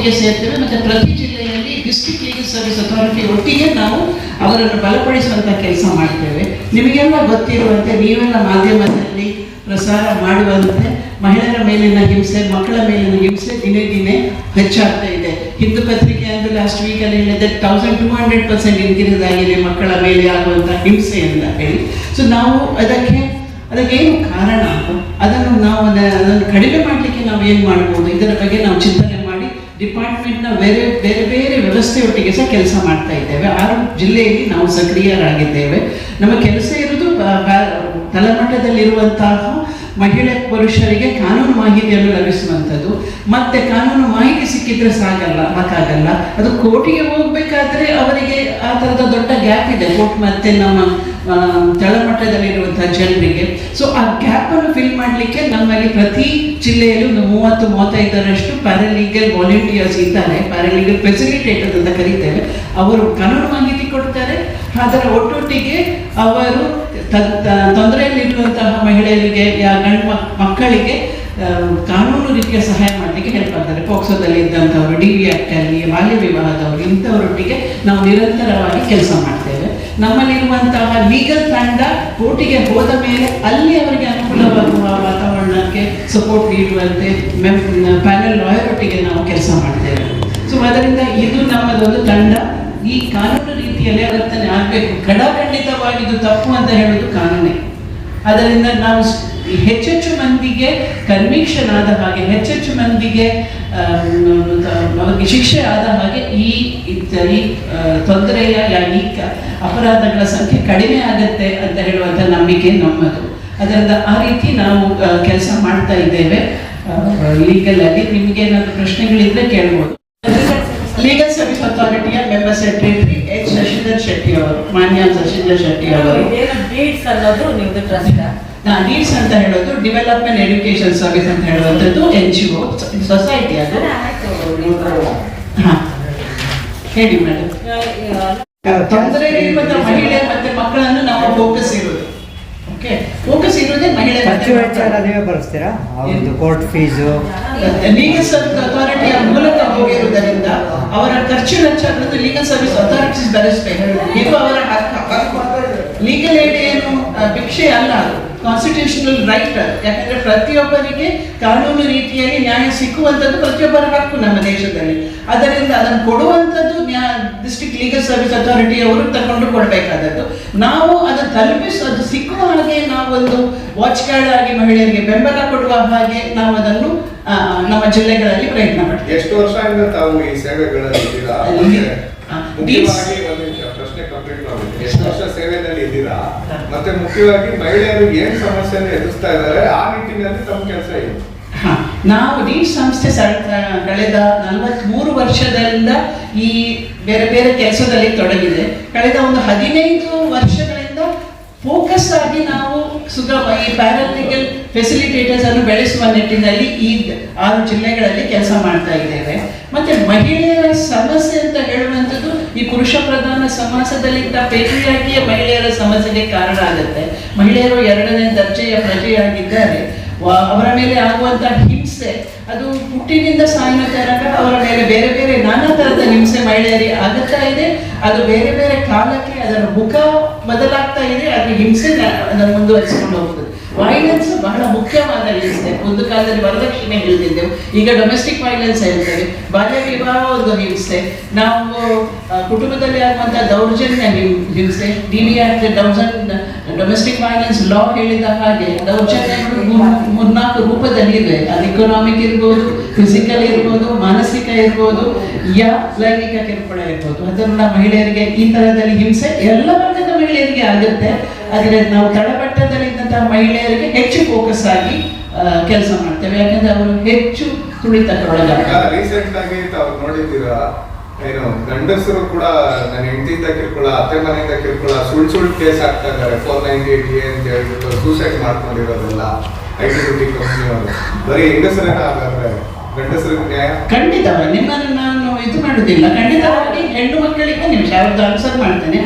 ಒಟ್ಟಿಗೆ ಸೇರ್ತೇವೆ, ಮತ್ತು ಪ್ರತಿ ಜಿಲ್ಲೆಯಲ್ಲಿ ಡಿಸ್ಟ್ರಿಕ್ಟ್ ಲೀಗಲ್ ಸರ್ವಿಸ್ ಅಥಾರಿಟಿ ಒಟ್ಟಿಗೆ ನಾವು ಅವರನ್ನು ಬಲಪಡಿಸುವಂಥ ಕೆಲಸ ಮಾಡ್ತೇವೆ. ನಿಮಗೆಲ್ಲ ಗೊತ್ತಿರುವಂತೆ ನೀವೆಲ್ಲ ಮಾಧ್ಯಮದಲ್ಲಿ ಪ್ರಸಾರ ಮಾಡುವಂತೆ ಮಹಿಳೆಯರ ಮೇಲಿನ ಹಿಂಸೆ, ಮಕ್ಕಳ ಮೇಲಿನ ಹಿಂಸೆ ದಿನೇ ದಿನೇ ಹೆಚ್ಚಾಗ್ತಾ ಇದೆ. ಹಿಂದೂ ಪತ್ರಿಕೆ ಅಂದರೆ ಲಾಸ್ಟ್ ವೀಕಲ್ಲಿ ಹೇಳಿದೆ thousand two hundred percent increase ಮಕ್ಕಳ ಮೇಲೆ ಆಗುವಂಥ ಹಿಂಸೆ ಅಂತ ಹೇಳಿ. ಸೊ ನಾವು ಅದಕ್ಕೆ, ಅದಕ್ಕೇನು ಕಾರಣ ಅದನ್ನು ನಾವು ಅದ- ಅದನ್ನು ಕಡಿಮೆ ಮಾಡಲಿಕ್ಕೆ ನಾವು ಏನು ಮಾಡ್ಬೋದು? ಇದರ ಬಗ್ಗೆ ನಾವು ಚಿಂತನೆ ಡಿಪಾರ್ಟ್ಮೆಂಟ್ನ ಬೇರೆ ಬೇರೆ ಬೇರೆ ವ್ಯವಸ್ಥೆಯೊಟ್ಟಿಗೆ ಸಹ ಕೆಲಸ ಮಾಡ್ತಾ ಇದ್ದೇವೆ. ಆರು ಜಿಲ್ಲೆಯಲ್ಲಿ ನಾವು ಸಕ್ರಿಯರಾಗಿದ್ದೇವೆ. ನಮ್ಮ ಕೆಲಸ ಇರೋದು ತಳಮಟ್ಟದಲ್ಲಿರುವಂತಹ ಮಹಿಳೆ ಪುರುಷರಿಗೆ ಕಾನೂನು ಮಾಹಿತಿಯನ್ನು ಲಭಿಸುವಂಥದ್ದು. ಮತ್ತೆ ಕಾನೂನು ಮಾಹಿತಿ ಸಿಕ್ಕಿದ್ರೆ ಸಾಕಲ್ಲ ಸಾಕಾಗಲ್ಲ ಅದು ಕೋರ್ಟಿಗೆ ಹೋಗ್ಬೇಕಾದ್ರೆ ಅವರಿಗೆ ಆ ಥರದ ದೊಡ್ಡ ಗ್ಯಾಪ್ ಇದೆ. ಕೋರ್ಟ್ ಮತ್ತೆ ನಮ್ಮ ತಳಮಟ್ಟದಲ್ಲಿರುವಂತಹ ಜನರಿಗೆ. ಸೊ ಆ ಗ್ಯಾಪನ್ನು ಫಿಲ್ ಮಾಡಲಿಕ್ಕೆ ನಮ್ಮಲ್ಲಿ ಪ್ರತಿ ಜಿಲ್ಲೆಯಲ್ಲೂ ಒಂದು ಮೂವತ್ತು, ಮೂವತ್ತೈದರಷ್ಟು ಪ್ಯಾರಾಲೀಗಲ್ ವಾಲಂಟಿಯರ್ಸ್ ಇದ್ದಾರೆ. ಪ್ಯಾರಾಲೀಗಲ್ ಫೆಸಿಲಿಟೇಟರ್ ಅಂತ ಕರೀತೇವೆ ಅವರು ಕಾನೂನು ಮಾಹಿತಿ ಕೊಡ್ತಾರೆ. ಅದರ ಒಟ್ಟೊಟ್ಟಿಗೆ ಅವರು ತೊಂದರೆಯಲ್ಲಿರುವಂತಹ ಮಹಿಳೆಯರಿಗೆ, ಯಾ, ಗಂಡು ಮಕ್- ಮಕ್ಕಳಿಗೆ ಕಾನೂನು ರೀತಿಯ ಸಹಾಯ ಮಾಡಲಿಕ್ಕೆ ಹೆಲ್ಪ್ ಆಗ್ತಾರೆ ಪೋಕ್ಸೋದಲ್ಲಿ ಇದ್ದಂಥವ್ರು ಡಿ ವಿ ಆ್ಯಕ್ಟಲ್ಲಿ ಬಾಲ್ಯ ವಿವಾಹದವರು, ಇಂಥವರೊಟ್ಟಿಗೆ ನಾವು ನಿರಂತರವಾಗಿ ಕೆಲಸ ಮಾಡ್ತೇವೆ. ನಮ್ಮಲ್ಲಿರುವಂತಹ ಲೀಗಲ್ ತಂಡ ಕೋರ್ಟಿಗೆ ಹೋದ ಮೇಲೆ ಅಲ್ಲಿ ಅವರಿಗೆ ಅನುಕೂಲವಾಗುವ ವಾತಾವರಣಕ್ಕೆ ಸಪೋರ್ಟ್ ನೀಡುವಂತೆ ಪ್ಯಾನಲ್ ಲಾಯರ್ ಒಟ್ಟಿಗೆ ನಾವು ಕೆಲಸ ಮಾಡ್ತೇವೆ ಸೊ ಅದರಿಂದ ಇದು ನಮ್ಮದೊಂದು ತಂಡ. ಈ ಕಾನೂನು ರೀತಿಯಲ್ಲಿ ವರ್ತನೆ ಆಗಬೇಕು. ಖಡಾಖಂಡಿತವಾಗಿ ಇದು ತಪ್ಪು ಅಂತ ಹೇಳೋದು ಕಾನೂನೇ. ಅದರಿಂದ ನಾವು ಹೆಚ್ಚೆಚ್ಚು ಮಂದಿಗೆ ಕನ್ವಿಕ್ಷನ್ ಆದ ಹಾಗೆ ಹೆಚ್ಚೆಚ್ಚು ಮಂದಿಗೆ ಶಿಕ್ಷೆ ಆದ ಹಾಗೆ ಈ ಈ ತೊಂದರೆಯ ಈ ಅಪರಾಧಗಳ ಸಂಖ್ಯೆ ಕಡಿಮೆ ಆಗುತ್ತೆ ಅಂತ ಹೇಳುವಂಥ ನಂಬಿಕೆ ನಮ್ಮದು. ಅದರಿಂದ ಆ ರೀತಿ ನಾವು ಕೆಲಸ ಮಾಡ್ತಾ ಇದ್ದೇವೆ. ಲೀಗಲ್ ಅಲ್ಲಿ ನಿಮ್ಗೆ ಏನಾದ್ರು ಪ್ರಶ್ನೆಗಳಿದ್ರೆ ಕೇಳ್ಬೋದು. Legal service ಅಥಾರಿಟಿಯ member secretary H Shashidhar Shetty ಅವರು ಮಾನ್ಯ ಶಶಿಧರ್ ಶೆಟ್ಟಿ ಅವರು. ಅನ್ನೋದು ನಿಮ್ದು ಟ್ರಸ್ಟ್ ನೀಡ್ಸ್ ಅಂತ ಹೇಳೋದು ಡೆವಲಪ್ಮೆಂಟ್ ಎಜುಕೇಶನ್ ಸರ್ವಿಸ್ ಅಂತ ಹೇಳುವಂಥದ್ದು ಎನ್ ಜಿ ಒ ಸೊಸೈಟಿ ಅದು ಹಾ. ಹೇಳಿ ಮೇಡಮ್ ತೊಂದರೆ ಇರುವಂತ ಮಹಿಳೆ ಮತ್ತೆ ಮಕ್ಕಳನ್ನು ನಾವು ಫೋಕಸ್ ಇರೋದು. ಓಕೆ ಫೋಕಸ್ ಇರೋದೇ ಮಹಿಳೆ ಖರ್ಚು ವೆಚ್ಚ ಎಲ್ಲ ನೀವೇ ಭರಿಸ್ತೀರಾ? ಅವ್ರದ್ದು ಕೋರ್ಟ್ ಫೀಸು ಲೀಗಲ್ ಸರ್ವಿಸ್ ಅಥಾರಿಟಿಯ ಮೂಲಕ ಹೋಗಿರುವುದರಿಂದ ಅವರ ಖರ್ಚು ವೆಚ್ಚಗಳನ್ನು ಲೀಗಲ್ ಸರ್ವಿಸ್ ಅಥಾರಿಟೀಸ್ ಭರಿಸ್ಬೇಕು. ಇದು ಅವರ ಹಕ್ಕು. ಲೀಗಲ್ ಏಡ್ ಏನು ಭಿಕ್ಷೆ ಅಲ್ಲ ಅದು. ಕಾನ್ಸ್ಟಿಟ್ಯೂಷನಲ್ ರೈಟ್ ಯಾಕಂದ್ರೆ ಪ್ರತಿಯೊಬ್ಬರಿಗೆ ಕಾನೂನು ರೀತಿಯಲ್ಲಿ ನ್ಯಾಯ ಸಿಕ್ಕುವಂಥದ್ದು ಪ್ರತಿಯೊಬ್ಬರ ಹಕ್ಕು ನಮ್ಮ ದೇಶದಲ್ಲಿ. ಅದರಿಂದ ಅದನ್ನು ಕೊಡುವಂಥದ್ದು ನ್ಯಾ ಡಿಸ್ಟ್ರಿಕ್ಟ್ ಲೀಗಲ್ ಸರ್ವಿಸ್ ಅಥಾರಿಟಿ ಅವರು ತಗೊಂಡು ಕೊಡಬೇಕಾದದ್ದು. ನಾವು ಅದನ್ನು ತಲುಪಿಸಿ ಅದು ಸಿಕ್ಕುವ ಹಾಗೆ ನಾವೊಂದು ವಾಚ್ ಗಾರ್ಡ್ ಆಗಿ ಮಹಿಳೆಯರಿಗೆ ಬೆಂಬಲ ಕೊಡುವ ಹಾಗೆ ನಾವು ಅದನ್ನು ನಮ್ಮ ಜಿಲ್ಲೆಗಳಲ್ಲಿ ಪ್ರಯತ್ನ ಮಾಡ್ತೀವಿ ಎಷ್ಟು ವರ್ಷ ತಾವು ಈ ಸೇವೆಗಳಲ್ಲಿ ಇದ್ದೀರಾ ಅಲ್ಲಿ- ಮತ್ತೆ ಆ, ಮುಖ್ಯವಾಗಿ ಒಂದು ನಿಮಿಷ ಪ್ರಶ್ನೆ ಕಂಪ್ಲೀಟ್ ಮಾಡ್ಬೇಕು ಎಷ್ಟು ವರ್ಷ ಸೇವೆಯಲ್ಲಿ ಇದ್ದೀರಾ ಮತ್ತೆ ಮುಖ್ಯವಾಗಿ ಮಹಿಳೆಯರು ಏನ್ ಸಮಸ್ಯೆಯನ್ನು ಎದುರಿಸ್ತಾ ಇದ್ದಾರೆ ಆ ನಿಟ್ಟಿನಲ್ಲಿ ತಮ್ಮ ಕೆಲಸ ಹಾ, ನಾವು ಈ ಸಂಸ್ಥೆ ಕಳೆದ ನಲವತ್ಮೂರು ವರ್ಷದಿಂದ ಈ ಬೇರೆ ಬೇರೆ ಕೆಲಸದಲ್ಲಿ ತೊಡಗಿದೆ. ಕಳೆದ ಒಂದು ಹದಿನೈದು ವರ್ಷಗಳಿಂದ ಫೋಕಸ್ ಆಗಿ ನಾವು ಸುಗಮ ಈ ಪ್ಯಾರಾಲಿಗಲ್ ಫೆಸಿಲಿಟೇಟರ್ಸ್ ಅನ್ನು ಬೆಳೆಸುವ ನಿಟ್ಟಿನಲ್ಲಿ ಈ ಆರು ಜಿಲ್ಲೆಗಳಲ್ಲಿ ಕೆಲಸ ಮಾಡ್ತಾ ಇದ್ದೇವೆ. ಮತ್ತೆ ಮಹಿಳೆಯರ ಸಮಸ್ಯೆ ಅಂತ ಹೇಳುವಂಥದ್ದು ಈ ಪುರುಷ ಪ್ರಧಾನ ಸಮಾಜದಲ್ಲಿದ್ದ ಪೇಟೆಯಾಗಿಯ ಮಹಿಳೆಯರ ಸಮಸ್ಯೆಗೆ ಕಾರಣ ಆಗುತ್ತೆ. ಮಹಿಳೆಯರು ಎರಡನೇ ದರ್ಜೆಯ ಪ್ರಜೆಯಾಗಿದ್ದಾರೆ. ಅವರ ಮೇಲೆ ಆಗುವಂತ ಹಿಂಸೆ, ಅದು ಹುಟ್ಟಿನಿಂದ ಸಾಯಿನ ತನಕ ಅವರ ಮೇಲೆ ಬೇರೆ ಬೇರೆ ನಾನಾ ತರದ ಹಿಂಸೆ ಮಹಿಳೆಯರಿಗೆ ಆಗುತ್ತಾ ಇದೆ. ಅದು ಬೇರೆ ಬೇರೆ ಕಾಲಕ್ಕೆ ಅದರ ಮುಖ ಬದಲಾಗ್ತಾ ಇದೆ ಅದ್ರ ಹಿಂಸೆ ಅದನ್ನು ಮುಂದುವರಿಸಿಕೊಂಡು ಹೋಗ್ತದೆ. ವೈಲೆನ್ಸ್ ಬಹಳ ಮುಖ್ಯವಾದ ಹಿಂಸೆ ಒಂದು ಕಾಲದಲ್ಲಿ ವರದಕ್ಷಿಣೆ ಹೇಳಿದ್ದೆವು ಈಗ ಡೊಮೆಸ್ಟಿಕ್ ವೈಲೆನ್ಸ್ ಹೇಳ್ತೇವೆ. ಬಾಲ್ಯ ವಿವಾಹ ಒಂದು ಹಿಂಸೆ, ನಾವು ಕುಟುಂಬದಲ್ಲಿ ಆಗುವಂತಹ ದೌರ್ಜನ್ಯ ಹಿಂಸೆ ಡಿ ವಿ ಆಕ್ಟ್ ಡೌಸನ್ ಡೊಮೆಸ್ಟಿಕ್ ವೈಲೆನ್ಸ್ ಲಾ ಹೇಳಿದ ಹಾಗೆ ದೌರ್ಜನ್ಯಗಳು ಮೂರ್- ಮೂರ್ನಾಲ್ಕು ರೂಪದಲ್ಲಿ ಇದೆ. ಅದು ಇಕನಾಮಿಕ್ ಇರ್ಬೋದು ಫಿಸಿಕಲ್ ಇರ್ಬೋದು, ಮಾನಸಿಕ ಇರ್ಬೋದು, ಯಾ ಲೈಂಗಿಕ ಕಿರುಕುಳ ಇರ್ಬೋದು. ಅದನ್ನ ಮಹಿಳೆಯರಿಗೆ ಈ ತರದಲ್ಲಿ ಹಿಂಸೆ ಎಲ್ಲ ವರ್ಗದ ಮಹಿಳೆಯರಿಗೆ ಆಗುತ್ತೆ. ಆದರೆ ನಾವು ತಳಮಟ್ಟದಲ್ಲಿದ್ದಂತಹ ಮಹಿಳೆಯರಿಗೆ ಹೆಚ್ಚು ಫೋಕಸ್ ಆಗಿ ಕೆಲಸ ಮಾಡ್ತೇವೆ. ಯಾಕಂದ್ರೆ ಅವರು ಹೆಚ್ಚು ತುಳಿತಕ್ಕೊಳಗಾಗ್ತಾರೆ. ರೀಸೆಂಟ್ ಆಗಿ ತಾವು ನೋಡಿದ್ದೀರಾ, ಏನು, ಗಂಡಸರು ಕೂಡ ನನ್ನ ಹೆಂಡತಿಯಿಂದ ಕಿರ್ಕೊಳ, ಅತ್ತೆ ಮನೆಯಿಂದ ಕಿರ್ಕೊಳ, ಸುಳ್ ಸುಳ್ ಕೇಸ್ ಆಗ್ತಾ ಇದ್ದಾರೆ. ಫೋರ್ ನೈನ್ಟಿ ಏಟ್ ಎ ಅಂತ ಹೇಳ್ಬಿಟ್ಟು ಸೂಸೈಡ್ ಮಾಡ್ಕೊಂಡಿರೋದೆಲ್ಲ ಐ ಟಿ ಕಂಪ್ನಿಯವರು ಬರೀ ಹೆಂಗಸರೇನ ಹಾಗಾದ್ರೆ? ಖಂಡಿತವಾಗಿ ನಿಮ್ಮನ್ನು ನಾನು ಇದು ಮಾಡುದಿಲ್ಲ. ಖಂಡಿತವಾಗಿ ಹೆಣ್ಣು ಮಕ್ಕಳಿಗೂ ನಿಮಿಷ ಅವ್ರದ್ದು ಆನ್ಸರ್ ಮಾಡ್ತೇನೆ.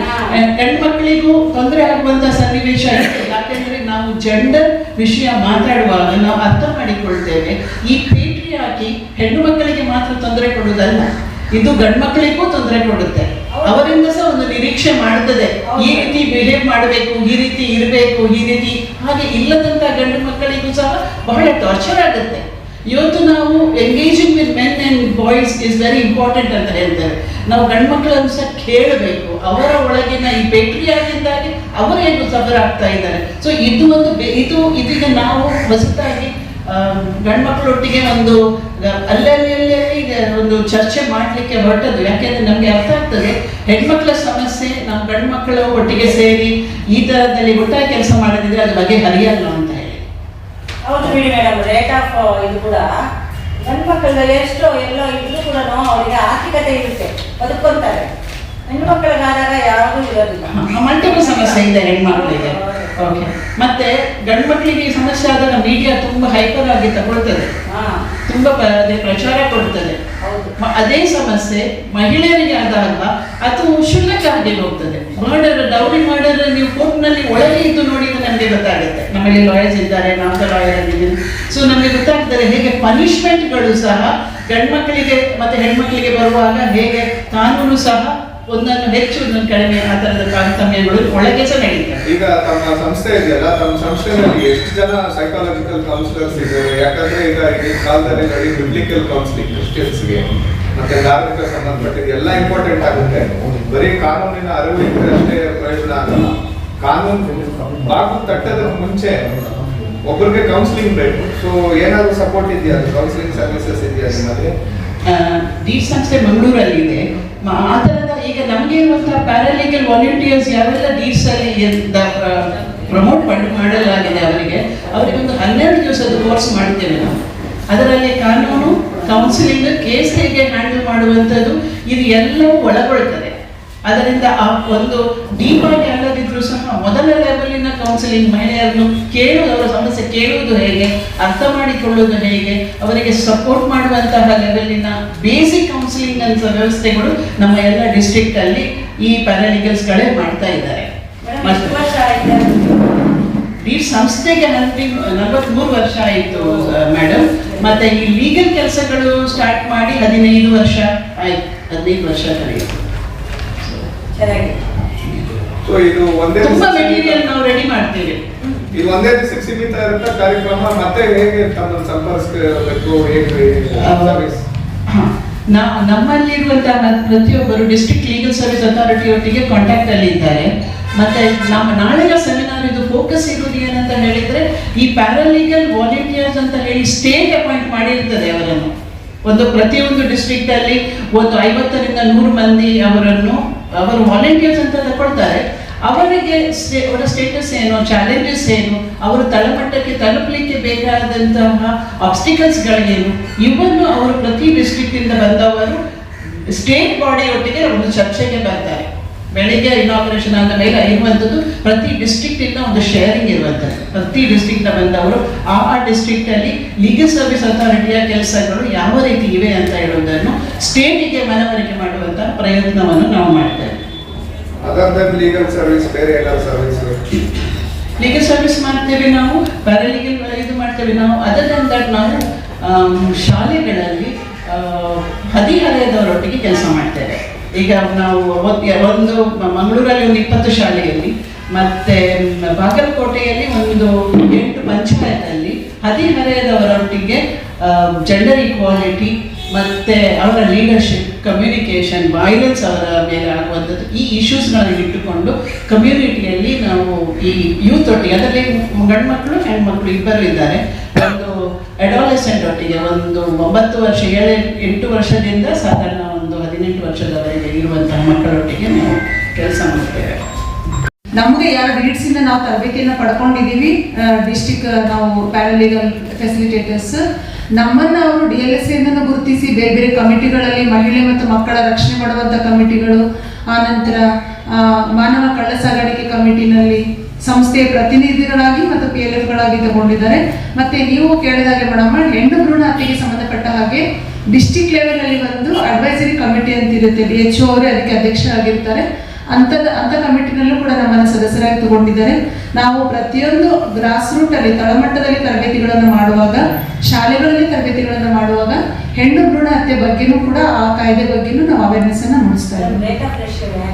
ಹೆಣ್ಣು ಮಕ್ಕಳಿಗೂ ತೊಂದರೆ ಆಗುವಂತ ಸನ್ನಿವೇಶ ಯಾಕೆಂದ್ರೆ ನಾವು ಜೆಂಡರ್ ವಿಷಯ ಮಾತಾಡುವಾಗ ನಾವು ಅರ್ಥ ಮಾಡಿಕೊಳ್ತೇವೆ. ಈ ಪೇಟ್ರಿ ಹಾಕಿ ಹೆಣ್ಣು ಮಕ್ಕಳಿಗೆ ಮಾತ್ರ ತೊಂದರೆ ಕೊಡುವುದಲ್ಲ ಇದು ಗಂಡು ಮಕ್ಕಳಿಗೂ ತೊಂದರೆ ಕೊಡುತ್ತೆ. ಅವರಿಂದ ಸಹ ಒಂದು ನಿರೀಕ್ಷೆ ಮಾಡುತ್ತದೆ. ಈ ರೀತಿ ಬಿಹೇವ್ ಮಾಡಬೇಕು ಈ ರೀತಿ ಇರಬೇಕು ಈ ರೀತಿ ಹಾಗೆ ಇಲ್ಲದಂತ ಗಂಡು ಮಕ್ಕಳಿಗೂ ಸಹ ಬಹಳ ಟಾರ್ಚರ್ ಆಗುತ್ತೆ. ಇವತ್ತು ನಾವು engaging with men and boys is very important ಅಂತ ಹೇಳ್ತಾರೆ. ನಾವು ಗಂಡು ಮಕ್ಕಳನ್ನು ಸಹ ಕೇಳಬೇಕು. ಅವರ ಒಳಗಿನ ಈ ಪೇಟ್ರಿಯಾಗಿಂದಾಗಿ ಅವರು ಏನು ಸಫರ್ ಆಗ್ತಾ ಇದ್ದಾರೆ. ಸೊ ಇದು ಒಂದು ಇದು ಇದೀಗ ನಾವು ಹೊಸತಾಗಿ ಗಂಡು ಮಕ್ಕಳೊಟ್ಟಿಗೆ ಒಂದು ಅಲ್ಲಲ್ಲಿ ಒಂದು ಚರ್ಚೆ ಮಾಡಲಿಕ್ಕೆ ಹೊರಟದ್ದು. ಯಾಕೆಂದ್ರೆ ನಮಗೆ ಅರ್ಥ ಆಗ್ತದೆ, ಹೆಣ್ಮಕ್ಳ ಸಮಸ್ಯೆ ನಾವು ಮಕ್ಕಳು ಒಟ್ಟಿಗೆ ಸೇರಿ ಈ ಥರದಲ್ಲಿ ಒಟ್ಟಾಗಿ ಕೆಲಸ ಮಾಡೋದಿದ್ರೆ ಅದು ಬಗೆ ಹರಿಯಲ್ಲ ಹೌದು ಬಿಡಿ ಮೇಡಮ್ ರೇಟ್ ಆಫ್ ಇದು ಕೂಡ. ಗಂಡು ಮಕ್ಕಳಲ್ಲಿ ಎಷ್ಟೋ ಎಲ್ಲೋ ಇದ್ರೂ ಕೂಡ ಅವರಿಗೆ ಆರ್ಥಿಕತೆ ಇರುತ್ತೆ. ಬದುಕೊಂತಾರೆ ಹೆಣ್ಣು ಮಕ್ಕಳಿಗಾದಾಗ ಯಾವುದೂ ಇರೋದಿಲ್ಲ ಮಲ್ಟಿಪಲ್ ಸಮಸ್ಯೆ ಇದೆ ಹೆಣ್ಮಕ್ಳಿಗೆ. ಓಕೆ ಮತ್ತೆ ಗಂಡು ಮಕ್ಕಳಿಗೆ ಈ ಸಮಸ್ಯೆ ಆದಾಗ ಮೀಡಿಯಾ ತುಂಬಾ ಹೈಪರ್ ಆಗಿ ತಗೊಳ್ತದೆ. ಹಾ. ತುಂಬಾ ಅದೇ ಪ್ರಚಾರ ಕೊಡ್ತದೆ. ಅದೇ ಸಮಸ್ಯೆ ಮಹಿಳೆಯರಿಗೆ ಆದಾಗ ಅದು ಶುಲ್ಕ ಆಗಿ ಹೋಗ್ತದೆ. ಮರ್ಡರ್ ಡೌರಿ ಮರ್ಡರ್ ನೀವು ಕೋರ್ಟ್ನಲ್ಲಿ ಒಳಗೆ ಇದ್ದು ನೋಡಿದ್ರೆ ನಮಗೆ ಗೊತ್ತಾಗುತ್ತೆ. ನಮ್ಮಲ್ಲಿ ಲಾಯರ್ಸ್ ಇದ್ದಾರೆ ನಮ್ಮ ಲಾಯರ್ ಆಗಿದ್ದೀನಿ ಸೊ ನಮಗೆ ಗೊತ್ತಾಗ್ತದೆ ಹೇಗೆ ಪನಿಷ್ಮೆಂಟ್ಗಳು ಸಹ ಗಂಡ್ಮಕ್ಕಳಿಗೆ ಮತ್ತೆ ಹೆಣ್ಮಕ್ಕಳಿಗೆ ಬರುವಾಗ ಹೇಗೆ ಕಾನೂನು ಸಹ ಒಂದನ್ನು ಹೆಚ್ಚು ಒಂದನ್ನು ಕಡಿಮೆ ಆ ಥರದ ತಾರತಮ್ಯಗಳು ಒಳಗೆ ಸಹ ನಡೀತಾರೆ ಈಗ ತಮ್ಮ ಸಂಸ್ಥೆ ಇದೆಯಲ್ಲ ತಮ್ಮ ಸಂಸ್ಥೆಯಲ್ಲಿ ಎಷ್ಟು ಜನ ಸೈಕಾಲಜಿಕಲ್ ಕೌನ್ಸಿಲರ್ಸ್ ಇದ್ದಾರೆ ಯಾಕಂದ್ರೆ ಈಗ ಈ ಕಾಲದಲ್ಲಿ ನೋಡಿ ಬಿಬ್ಲಿಕಲ್ ಕೌನ್ಸಿಲಿಂಗ್ ಕ್ರಿಸ್ಟಿಯನ್ಸ್ಗೆ ಮತ್ತೆ ಧಾರ್ಮಿಕ ಸಂಬಂಧಪಟ್ಟಿದ್ದು ಎಲ್ಲ ಇಂಪಾರ್ಟೆಂಟ್ ಆಗುತ್ತೆ. ಬರೀ ಕಾನೂನಿನ ಅರಿವು ಇದ್ರೆ ಅಷ್ಟೇ ಪ್ರಯೋಜನ ಆಗಲ್ಲ ಕಾನೂನು ಬಾಗು ತಟ್ಟದ ಮುಂಚೆ ಒಬ್ಬರಿಗೆ ಕೌನ್ಸಿಲಿಂಗ್ ಬೇಕು. ಸೊ ಏನಾದರೂ ಸಪೋರ್ಟ್ ಇದೆಯಾ? ಕೌನ್ಸಿಲಿಂಗ್ ಸರ್ವಿಸಸ್ ಇದೆಯಾ ನಿಮ್ಮಲ್ಲಿ? ಡಿ ಸಂಸ್ಥೆ ಮಂಗಳೂರಲ್ಲಿ ಇದೆ ಆ ಥರದ ಈಗ ನಮಗೆ ಇರುವಂತಹ ಪ್ಯಾರಾಲೀಗಲ್ ವಾಲಂಟಿಯರ್ಸ್ ಯಾವೆಲ್ಲ ದೀಸ್ ಅಲ್ಲಿ ಪ್ರಮೋಟ್ ಮಾಡಿ, ಮಾಡಲಾಗಿದೆ ಅವರಿಗೆ ಅವರಿಗೆ ಒಂದು ಹನ್ನೆರಡು ದಿವಸದ ಕೋರ್ಸ್ ಮಾಡ್ತೇವೆ ನಾವು. ಅದರಲ್ಲಿ ಕಾನೂನು ಕೌನ್ಸಿಲಿಂಗ್ ಕೇಸ್ ಹೇಗೆ ಹ್ಯಾಂಡಲ್ ಮಾಡುವಂಥದ್ದು, ಇದು ಎಲ್ಲವೂ ಒಳಗೊಳ್ತದೆ. ಅದರಿಂದ ಆ ಒಂದು ಡಿಪಾರ್ಟ್ ಯಾರಾದಿದ್ರು ಅಲ್ಲದಿದ್ರು ಸಹ ಮೊದಲ ಲೆವೆಲಿನ ಕೌನ್ಸಿಲಿಂಗ್ ಮಹಿಳೆಯರನ್ನು ಕೇಳುವುದು ಅವರ ಸಮಸ್ಯೆ ಕೇಳುವುದು ಹೇಗೆ ಅರ್ಥ ಮಾಡಿಕೊಳ್ಳುವುದು ಹೇಗೆ ಅವರಿಗೆ ಸಪೋರ್ಟ್ ಮಾಡುವಂತಹ ಲೆವೆಲಿನ ಬೇಸಿಕ್ ಕೌನ್ಸಿಲಿಂಗ್ ಅಂತ ವ್ಯವಸ್ಥೆಗಳು ನಮ್ಮ ಎಲ್ಲ ಡಿಸ್ಟ್ರಿಕ್ಟ್ ಅಲ್ಲಿ ಈ ಪ್ಯಾರಾಲಿಗಲ್ಸ್ಗಳೇ ಮಾಡ್ತಾ ಇದ್ದಾರೆ. ಈ ಸಂಸ್ಥೆಗೆ ಹತ್ತಿ ನಲವತ್ಮೂರು ವರ್ಷ ಆಯಿತು ಮೇಡಮ್ ಮತ್ತೆ ಈ ಲೀಗಲ್ ಕೆಲಸಗಳು ಸ್ಟಾರ್ಟ್ ಮಾಡಿ ಹದಿನೈದು ವರ್ಷ ಆಯ್ತು ಹದಿನೈದು ವರ್ಷ ಕಳೆಯಿತು ಚೆನ್ನಾಗಿ ಸೊ ಇದು ಒಂದೇ ತುಂಬಾ ಮೆಟೀರಿಯಲ್ ನಾವು ರೆಡಿ ಮಾಡ್ತೇವೆ. ಇದು ಒಂದೇ ದಿವಸಕ್ಕೆ ಸೀಮಿತ ಇರುತ್ತೆ? ಕಾರ್ಯಕ್ರಮ ಮತ್ತೆ ಹೇಗೆ ತಮ್ಮನ್ನು ಸಂಪರ್ಕಿಸಬೇಕು? ಹೇಗೆ ಸರ್ವಿಸ್ ನಮ್ಮಲ್ಲಿರುವಂತಹ ಪ್ರತಿಯೊಬ್ಬರು ಡಿಸ್ಟ್ರಿಕ್ಟ್ ಲೀಗಲ್ ಸರ್ವಿಸ್ ಅಥಾರಿಟಿ ಒಟ್ಟಿಗೆ ಕಾಂಟ್ಯಾಕ್ಟ್ ಅಲ್ಲಿ ಇದ್ದಾರೆ. ಮತ್ತೆ ನಮ್ಮ ನಾಳೆಯ ಸೆಮಿನಾರ್ ಇದು ಫೋಕಸ್ ಇರೋದು ಏನಂತ ಹೇಳಿದ್ರೆ ಈ ಪ್ಯಾರಾಲೀಗಲ್ ವಾಲಂಟಿಯರ್ಸ್ ಅಂತ ಹೇಳಿ ಸ್ಟೇಟ್ ಅಪಾಯಿಂಟ್ ಮಾಡಿರ್ತದೆ ಅವರನ್ನು. ಒಂದು ಪ್ರತಿಯೊಂದು ಡಿಸ್ಟ್ರಿಕ್ಟ್ ಅಲ್ಲಿ ಒಂದು ಐವತ್ತರಿಂದ ನೂರು ಮಂದಿ ಅವರನ್ನು ಅವರು ವಾಲಂಟಿಯರ್ಸ್ ಅಂತ ತಗೊಳ್ತಾರೆ ಅವರಿಗೆ ಅವರ ಸ್ಟೇಟಸ್ ಏನು ಚಾಲೆಂಜಸ್ ಏನು, ಅವರು ತಳಮಟ್ಟಕ್ಕೆ ತಲುಪಲಿಕ್ಕೆ ಬೇಕಾದಂತಹ ಆಬ್ಸ್ಟಿಕಲ್ಸ್ಗಳೇನು ಇವನ್ನು ಅವರು ಪ್ರತಿ ಡಿಸ್ಟ್ರಿಕ್ಟ್ ಇಂದ ಬಂದವರು ಸ್ಟೇಟ್ ಬಾಡಿ ಒಟ್ಟಿಗೆ ಒಂದು ಚರ್ಚೆಗೆ ಬರ್ತಾರೆ. ಬೆಳಿಗ್ಗೆ ಇನಾಗ್ರೇಷನ್ ಆದ ಮೇಲೆ ಇರುವಂಥದ್ದು ಪ್ರತಿ ಡಿಸ್ಟ್ರಿಕ್ಟ್ ಇಂದ ಒಂದು ಶೇರಿಂಗ್ ಇರುವಂಥದ್ದು. ಪ್ರತಿ ಡಿಸ್ಟ್ರಿಕ್ಟ್ ಬಂದವರು ಆ ಆ ಡಿಸ್ಟ್ರಿಕ್ಟ್ ಅಲ್ಲಿ ಲೀಗಲ್ ಸರ್ವಿಸ್ ಅಥಾರಿಟಿಯ ಕೆಲಸಗಳು ಯಾವ ರೀತಿ ಇವೆ ಅಂತ ಹೇಳುವುದನ್ನು ಸ್ಟೇಟಿಗೆ ಮನವರಿಕೆ ಮಾಡುವಂತಹ ಪ್ರಯತ್ನವನ್ನು ನಾವು ಮಾಡ್ತೇವೆ. ಲೀಗಲ್ ಸರ್ವಿಸ್ ಬೇರೆ ಎಲ್ಲ ಸರ್ವಿಸ್ ಲೀಗಲ್ ಸರ್ವಿಸ್ ಮಾಡ್ತೇವೆ ನಾವು ಪ್ಯಾರಾಲೀಗಲ್ ಇದು ಮಾಡ್ತೇವೆ ನಾವು. ಅದರ್ ದನ್ ದಟ್ ನಾವು ಶಾಲೆಗಳಲ್ಲಿ ಹದಿಹರೆಯದವರೊಟ್ಟಿಗೆ ಕೆಲಸ ಮಾಡ್ತೇವೆ. ಈಗ ನಾವು ಒಂದ್- ಮಂಗಳೂರಲ್ಲಿ ಒಂದು ಇಪ್ಪತ್ತು ಶಾಲೆಯಲ್ಲಿ, ಮತ್ತೆ ಬಾಗಲಕೋಟೆಯಲ್ಲಿ ಒಂದು ಎಂಟು ಪಂಚಾಯತಲ್ಲಿ ಹದಿಹರೆಯದವರೊಟ್ಟಿಗೆ ಜೆಂಡರ್ ಈಕ್ವಾಲಿಟಿ ಮತ್ತೆ ಅವರ ಲೀಡರ್ಶಿಪ್ ಕಮ್ಯುನಿಕೇಷನ್ ವೈಲೆನ್ಸ್ ಅವರ ಮೇಲೆ ಆಗುವಂಥದ್ದು ಈ ಇಶ್ಯೂಸ್ಗಳನ್ನು ಇಟ್ಟುಕೊಂಡು ಕಮ್ಯುನಿಟಿಯಲ್ಲಿ ನಾವು ಈ ಯೂತ್ ಒಟ್ಟಿಗೆ, ಅದರಲ್ಲಿ ಗಂಡು ಮಕ್ಕಳು ಹೆಣ್ಮಕ್ಳು ಇಬ್ಬರು ಇದ್ದಾರೆ. ಒಂದು ಅಡಾಲೆಸೆಂಟ್ ಒಟ್ಟಿಗೆ ಒಂದು ಒಂಬತ್ತು ವರ್ಷ, ಏಳು, ಎಂಟು ವರ್ಷದಿಂದ ಸಾಧಾರಣ ಹದಿನೆಂಟು ವರ್ಷದವರೆಗೆ ಇರುವಂತಹ ಮಕ್ಕಳೊಟ್ಟಿಗೆ ನಾವು ಕೆಲಸ ಮಾಡ್ತೇವೆ. ನಮಗೆ ಡೀಡ್ಸ್ ಇಂದ ನಾವು ತರಬೇತಿಯನ್ನ ಪಡ್ಕೊಂಡಿದೀವಿ. ಡಿಸ್ಟಿಕ್ ನಾವು ಪ್ಯಾರಲೀಗಲ್ ಫೆಸಿಲಿಟೇಟರ್ಸ್ ನಮ್ಮನ್ನ ಅವರು ಡಿ ಎಲ್ ಎಸ್ ಇಂದ ಗುರುತಿಸಿ ಬೇರೆ ಬೇರೆ ಕಮಿಟಿಗಳಲ್ಲಿ ಮಹಿಳೆ ಮತ್ತು ಮಕ್ಕಳ ರಕ್ಷಣೆ ಮಾಡುವಂತ ಕಮಿಟಿಗಳು. ಆನಂತರ ಮಾನವ ಕಳ್ಳ ಸಾಗಾಣಿಕೆ ಕಮಿಟಿನಲ್ಲಿ ಸಂಸ್ಥೆಯ ಪ್ರತಿನಿಧಿಗಳಾಗಿ ಮತ್ತು ಪಿ ಎಲ್ ಎಫ್ಗಳಾಗಿ ತಗೊಂಡಿದ್ದಾರೆ. ಮತ್ತೆ ನೀವು ಕೇಳಿದಾಗೆ ಮೇಡಮ್, ಹೆಣ್ಣು ಭ್ರೂಣ ಹತ್ಯೆಗೆ ಸಂಬಂಧಪಟ್ಟ ಹಾಗೆ ಡಿಸ್ಟಿಕ್ ಲೆವೆಲ್ ಅಲ್ಲಿ ಒಂದು ಅಡ್ವೈಸರಿ ಕಮಿಟಿ ಅಂತ ಇರುತ್ತೆ ಡಿ ಎಚ್ ಅವರೇ ಅದಕ್ಕೆ ಅಧ್ಯಕ್ಷರಾಗಿರ್ತಾರೆ. ಅಂತದ ಅಂತ ಕಮಿಟಿನಲ್ಲೂ ಕೂಡ ನಮ್ಮನ್ನು ಸದಸ್ಯರಾಗಿ ತಗೊಂಡಿದ್ದಾರೆ. ನಾವು ಪ್ರತಿಯೊಂದು ಗ್ರಾಸ್ ರೂಟ್ ಅಲ್ಲಿ, ತಳಮಟ್ಟದಲ್ಲಿ ತರಬೇತಿಗಳನ್ನು ಮಾಡುವಾಗ, ಶಾಲೆಗಳಲ್ಲಿ ತರಬೇತಿಗಳನ್ನು ಮಾಡುವಾಗ ಹೆಣ್ಣು ಭ್ರೂಣ ಹತ್ಯೆ ಬಗ್ಗೆನೂ ಕೂಡ ಆ ಕಾಯ್ದೆ ಬಗ್ಗೆನೂ ನಾವು ಅವೇರ್ನೆಸ್ ಅನ್ನ ಮೂಡಿಸ್ತಾ ಇದ್ದೀವಿ.